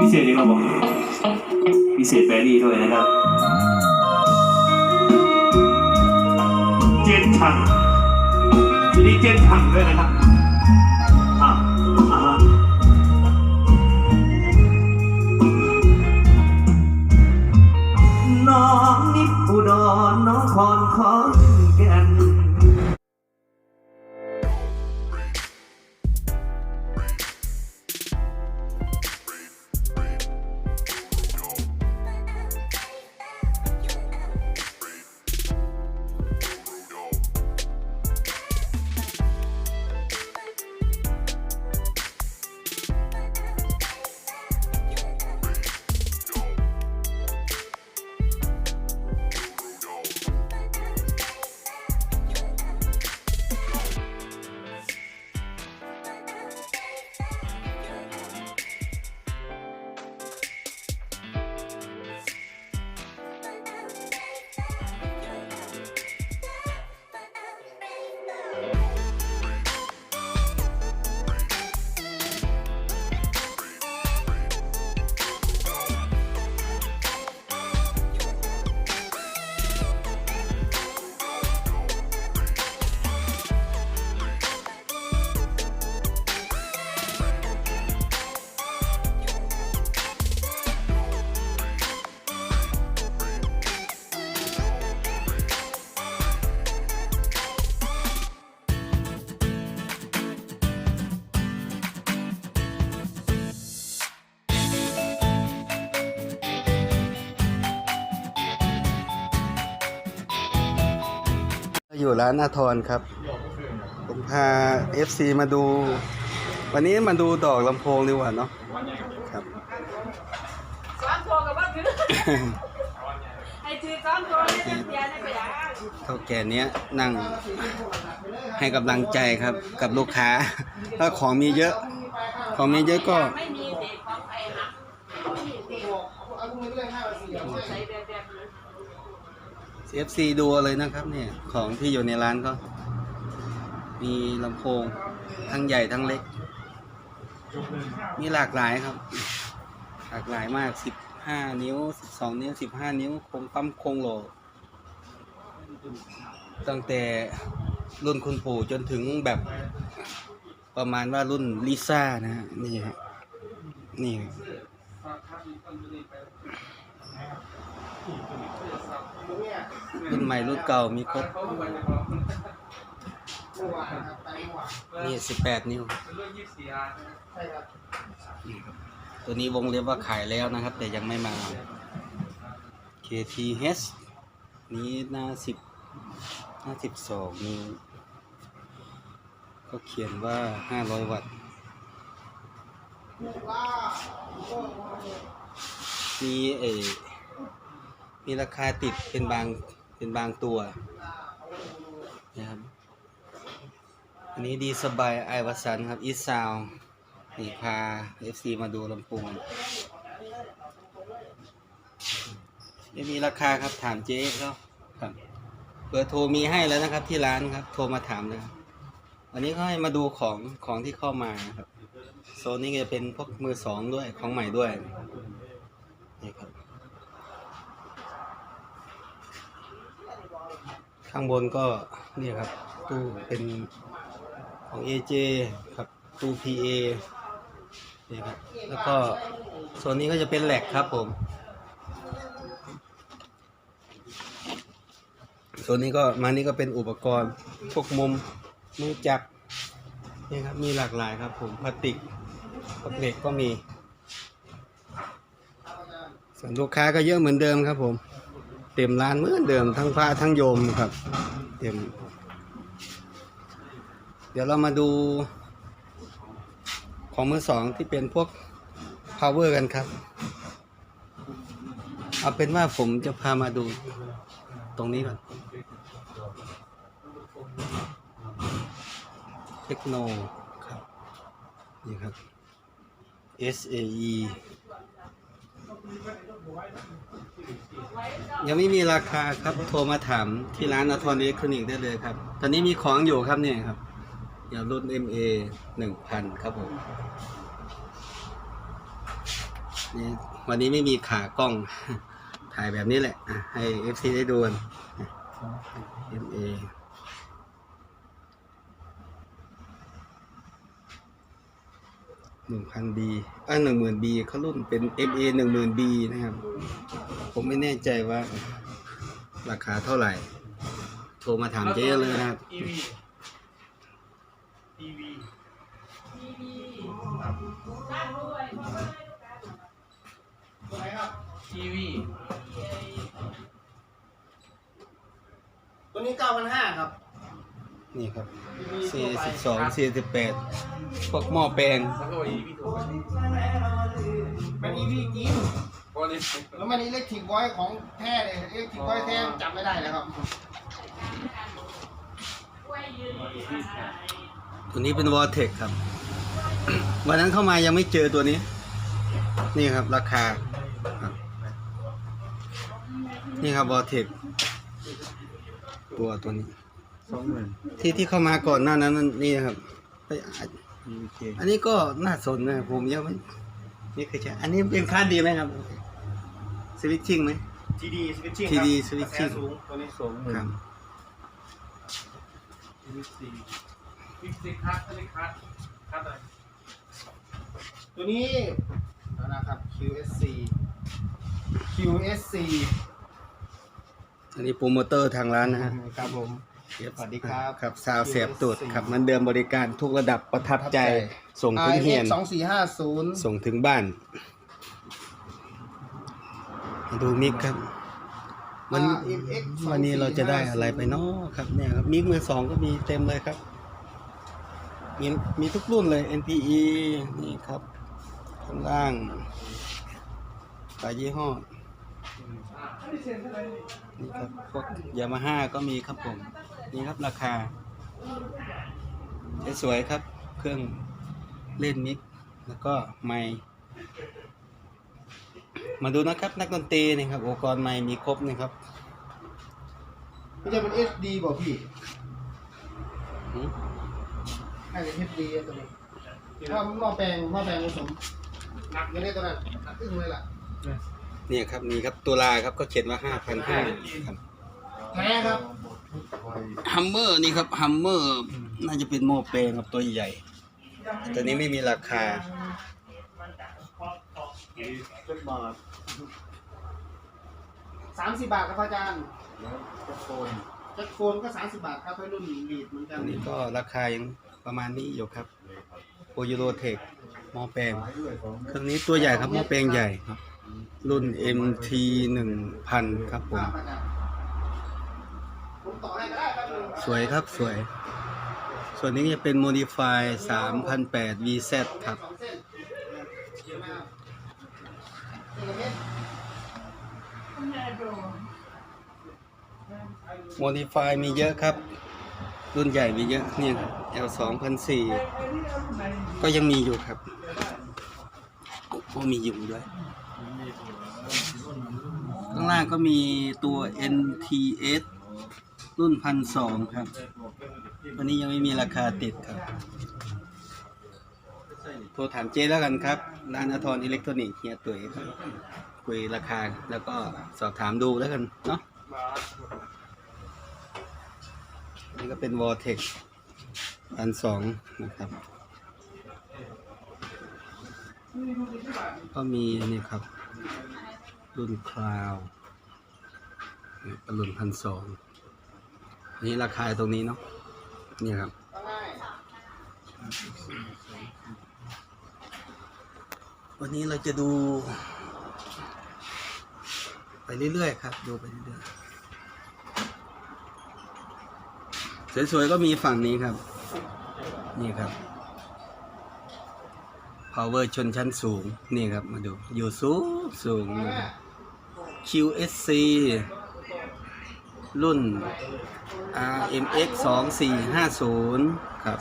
พิเศษยังไงบอกพิเศษแบรี่ด้วยนะครับเจนชังทีนี้เจนชังด้วยนะครับอ่าอ่าน้องนิดอุดรน้องคอนขอนแก่น อยู่ร้านอาทรครับ ผมพา FC มาดู วันนี้มาดูดอกลำโพงดีกว่าเนาะครับซ้อมโทรกับว่าถือไอ้ถือซ้อมโทรเนี่ยเสียได้ไปยังเท่าแก่เนี้ยนั่งให้กำลังใจครับกับลูกค้า ถ้าของมีเยอะ ของมีเยอะก็ไม่มีเด็กของใครนะเขามีเด็กใส่แบบแบบนั้น FC ดูเลยนะครับเนี่ยของที่อยู่ในร้านก็ มีลำโพงทั้งใหญ่ทั้งเล็ก มีหลากหลายครับ หลากหลายมาก 15 นิ้ว 12 นิ้ว 15 นิ้วคงปั๊มโครงโหลตั้งแต่รุ่นคุณปู่จนถึงแบบประมาณว่ารุ่นลิซ่านะฮะนี่ฮะนี่ รุ่นใหม่รุ่นเก่ามีครบ นี่สิบแปดนิ้ว ตัวนี้วงเล็บว่าขายแล้วนะครับ แต่ยังไม่มา KTH นี้หน้าสิบหน้าสิบสองนิ้ว ก็เขียนว่าห้าร้อยวัตต์มีเอ มีราคาติดเป็นบางเป็นบางตัวนะครับอันนี้ดีสบายไอวัสันครับอีซาวนี่พา FC มาดูลำโพงไม่มีราคาครับถามเจ๊เขาครับเบอร์โทรมีให้แล้วนะครับ ที่ร้านครับ โทรมาถามเลยครับวันนี้เขาให้มาดูของของที่เข้ามาครับ โซนนี้จะเป็นพวกมือสองด้วยของใหม่ด้วยนี่ครับ ข้างบนก็นี่ครับ ตู้เป็นของ AJ ครับตู้ PA นี่ครับแล้วก็โซนนี้ก็จะเป็นแหลกครับผมโซนนี้ก็มานี่ก็เป็นอุปกรณ์พวกมุมมือจับนี่ครับมีหลากหลายครับผมพลาสติกพวกเหล็กก็มีส่วนลูกค้าก็เยอะเหมือนเดิมครับผม เต็มร้านเหมือนเดิมทั้งพระทั้งโยมครับ เต็ม เดี๋ยวเรามาดู ของมือสองที่เป็นพวก power กันครับ เอาเป็นว่าผมจะพามาดูตรงนี้ก่อนเทคโนครับ นี่ครับ SAE ยังไม่มีราคาครับโทรมาถามที่ร้านอัทอนอิเล็กทรอนิกส์ได้เลยครับ ตอนนี้มีของอยู่ครับเนี่ยครับอย่างรุ่น MA งพันครับผมนี่วันนี้ไม่มีขากล้อง ถ่ายแบบนี้แหละ ให้เอฟซีได้ดูกัน MA หนึ่งพันบีอ่าหนึ่งหมื่นบีเขารุ่นเป็น MA หนึ่งหมื่นบีนะครับ ผมไม่แน่ใจว่า ราคาเท่าไหร่ โทรมาถามเจ๊เลยนะครับอีวีอีวีมีมีด้านด้วยเพราะว่าได้ลูกค้าตัวไหนครับอีวีตัวนี้เก้าพันห้าครับ นี่ครับสี่สิบสองสี่สิบแปดพวกหม้อแปลงแล้วก็อีวีถูกไหมเป็น EV จริงบริสุทธิ์แล้วมันอิเล็กทริกไวของแท้เลยอิเล็กทริกไวแท้จำไม่ได้แล้วครับกล้วยยืนตัวนี้เป็นวอเทคครับ วันนั้นเข้ามายังไม่เจอตัวนี้ นี่ครับราคาครับนี่ครับวอเทคตัวตัวนี้ สองหมื่นที่ที่เข้ามาก่อนหน้านั้นนั่นนี่นะครับเอ้ยอะโอเคอันนี้ก็น่าสนนะผมยังไม่ไม่เคยใช้อันนี้เป็นคาดดีไหมครับสวิตชิ่งไหมทีดีสวิตชิ่ง TD switching สูงตัวนี้สูงครับอีวีสี่อีวีสี่คัทอะไรคัทคัทอะไรตัวนี้นะครับ QSC QSC อันนี้โปรโมเตอร์ทางร้านนะฮะครับผม สวัสดีครับครับสาวเสียบตูดครับเหมันเดิมบริการทุกระดับประทับใจ ส่งถึงเฮียนสองสี่ห้าศูนย์ส่งถึงบ้านมาดูมิกครับวันวันนี้เราจะได้อะไรไปเนาะครับเนี่ยครับมิกมือสองก็มีเต็มเลยครับมีมีทุกรุ่นเลย NPE นี่ครับ ข้างล่างหลายยี่ห้อ นี่ครับพวกยามาฮ่าก็มีครับผม นี่ครับราคาสวยๆครับ เครื่องเล่นมิก แล้วก็ไมค์มาดูนะครับ นักดนตรีนี่ครับอุปกรณ์ไมค์มีครบนี่ครับไม่ใช่เป็น HD บอกพี่หืมให้เป็น HD อะตัวนี้ว่าหม้อแปลงหม้อแปลงผสมหนักอยู่ในตัวนั้นหนักอึ้งเลยล่ะ เนี่ยครับนี่ครับตัวลาครับก็เขียนว่าห้าพันห้าครับแท้ครับฮัมเมอร์นี่ครับฮัมเมอร์น่าจะเป็นโมเปลงครับตัวใหญ่ตัวนี้ไม่มีราคาสามสิบบาทครับอาจารย์จักรโคนจักรโคนก็สามสิบบาทครับให้รุ่นลีดเหมือนกันอันนี้ก็ราคายังประมาณนี้อยู่ครับโอยูโรเทคหม้อแปลงเครื่องนี้ตัวใหญ่ครับหม้อแปลงใหญ่ครับ รุ่น MT 1000ครับผมครับผม สวยครับสวย ส่วนนี้จะเป็น Modify 3008 VZ ครับสองเส้นเยอะมด Modify มีเยอะครับ รุ่นใหญ่มีเยอะเนี่ยครับ L 2004ก็ยังมีอยู่ครับ ก็มีอยู่ด้วย ข้างล่างก็มีตัว NTS รุ่นพันสองครับ วันนี้ยังไม่มีราคาติดครับ โทรถามเจ๊แล้วกันครับ ร้านอทรอิเล็กทรอนิกส์เฮียตุ๋ยครับ คุยราคาแล้วก็สอบถามดูแล้วกันเนาะ นี่ก็เป็นวอ r t เท x อันสองนะครับ ก็มีนี่ครับ รุ่นคลาวปรุ่นพันสองนี่ราคาตรงนี้เนาะนี่ครับวันนี้เราจะดู ไปเรื่อยๆครับ ดูไปเรื่อยๆสวยๆก็มีฝั่งนี้ครับ นี่ครับ power ชนชั้นสูง นี่ครับมาดู อยู่สูงสูง QSC รุ่น RMX 2450 ครับ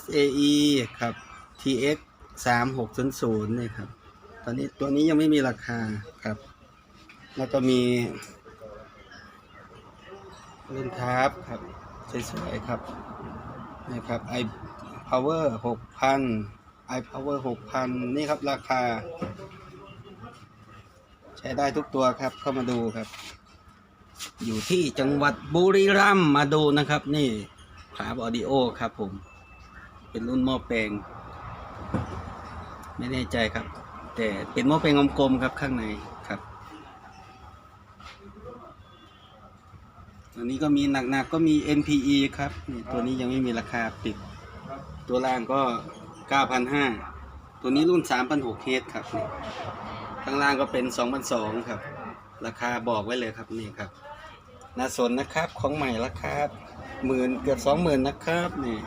SAE ครับ TX 3600นี่ครับ ตอนนี้ตัวนี้ยังไม่มีราคาครับ แล้วก็มีรุ่นทับครับสวยๆครับนี่ครับ i power 6000 iPower 6,000 นี่ครับราคา ใช้ได้ทุกตัวครับเข้ามาดูครับ อยู่ที่จังหวัดบุรีรัมย์มาดูนะครับ นี่ขาบอดิโอครับผม เป็นรุ่นหม้อแปลง ไม่แน่ใจครับ แต่เป็นหม้อแปลงกลมๆครับข้างในครับตัวนี้ก็มีหนักๆก็มี NPE ครับ ตัวนี้ยังไม่มีราคาปิด ตัวล่างก็ 9,500 ตัวนี้รุ่น 3,600 h ครับนี่ข้างล่างก็เป็น 2,200 ครับ ราคาบอกไว้เลยครับนี่ครับน่าสนนะครับของใหม่ราคาหมื่นเกือบสองหมื่นนะครับนี่